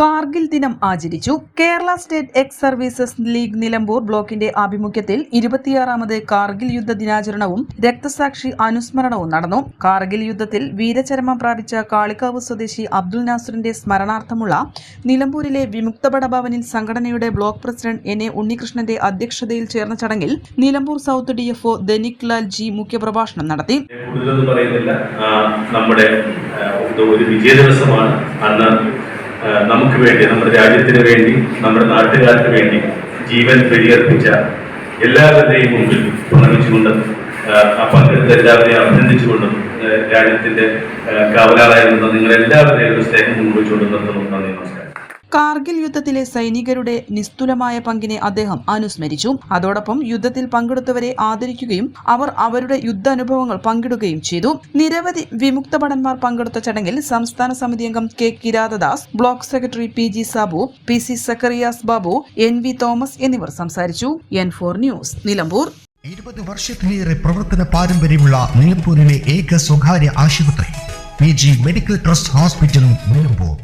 Kargil ദിനം ആചരിച്ചു. Kerala state ex services league Nilambur ബ്ലോക്കിന്റെ ആഭിമുഖ്യത്തിൽ ഇരുപത്തിയാറാമത് കാർഗിൽ യുദ്ധ ദിനാചരണവും രക്തസാക്ഷി അനുസ്മരണവും നടന്നു. കാർഗിൽ യുദ്ധത്തിൽ വീരചരമം പ്രാപിച്ച കാളിക്കാവ് സ്വദേശി അബ്ദുൽ നാസറിന്റെ സ്മരണാർത്ഥമുള്ള നിലമ്പൂരിലെ വിമുക്തപട ഭവനിൽ സംഘടനയുടെ ബ്ലോക്ക് പ്രസിഡന്റ് എൻ എ ഉണ്ണികൃഷ്ണന്റെ അധ്യക്ഷതയിൽ ചേർന്ന ചടങ്ങിൽ Nilambur south D F O Dhanik Lal ji മുഖ്യപ്രഭാഷണം നടത്തി. നമ്മുടെ ഒരു വിജയ ദിവസമാണ് അന്ന് നമുക്ക് വേണ്ടി നമ്മുടെ രാജ്യത്തിന് വേണ്ടി നമ്മുടെ നാട്ടുകാർക്ക് വേണ്ടി ജീവൻ ബലിയർപ്പിച്ച എല്ലാവരുടെയും മുമ്പിൽ പ്രണമിച്ചുകൊണ്ട് പങ്കെടുത്ത എല്ലാവരെയും അഭിനന്ദിച്ചുകൊണ്ടും രാജ്യത്തിന്റെ കാവലാളായിരുന്ന നിങ്ങളെല്ലാവരുടെയും ഒരു സ്നേഹം മുൻവെച്ചുകൊണ്ട് നിർത്തുന്നു. നന്ദി നമസ്കാരം. കാർഗിൽ യുദ്ധത്തിലെ സൈനികരുടെ നിസ്തുലമായ പങ്കിനെ അദ്ദേഹം അനുസ്മരിച്ചു. അതോടൊപ്പം യുദ്ധത്തിൽ പങ്കെടുത്തവരെ ആദരിക്കുകയും അവർ അവരുടെ യുദ്ധാനുഭവങ്ങൾ പങ്കിടുകയും ചെയ്തു. നിരവധി വിമുക്ത ഭടന്മാർ പങ്കെടുത്ത ചടങ്ങിൽ സംസ്ഥാന സമിതി അംഗം K Kirathadas block secretary P G Sabu P C Zacharias Babu N V Thomas എന്നിവർ സംസാരിച്ചു. N four news Nilambur. ഇരുപത് വർഷത്തിലേറെ പ്രവർത്തന പാരമ്പര്യമുള്ള നിലമ്പൂരിലെ ഏക സ്വകാര്യ ആശുപത്രി പി ജി മെഡിക്കൽ ട്രസ്റ്റ് ഹോസ്പിറ്റലും നിലമ്പൂർ.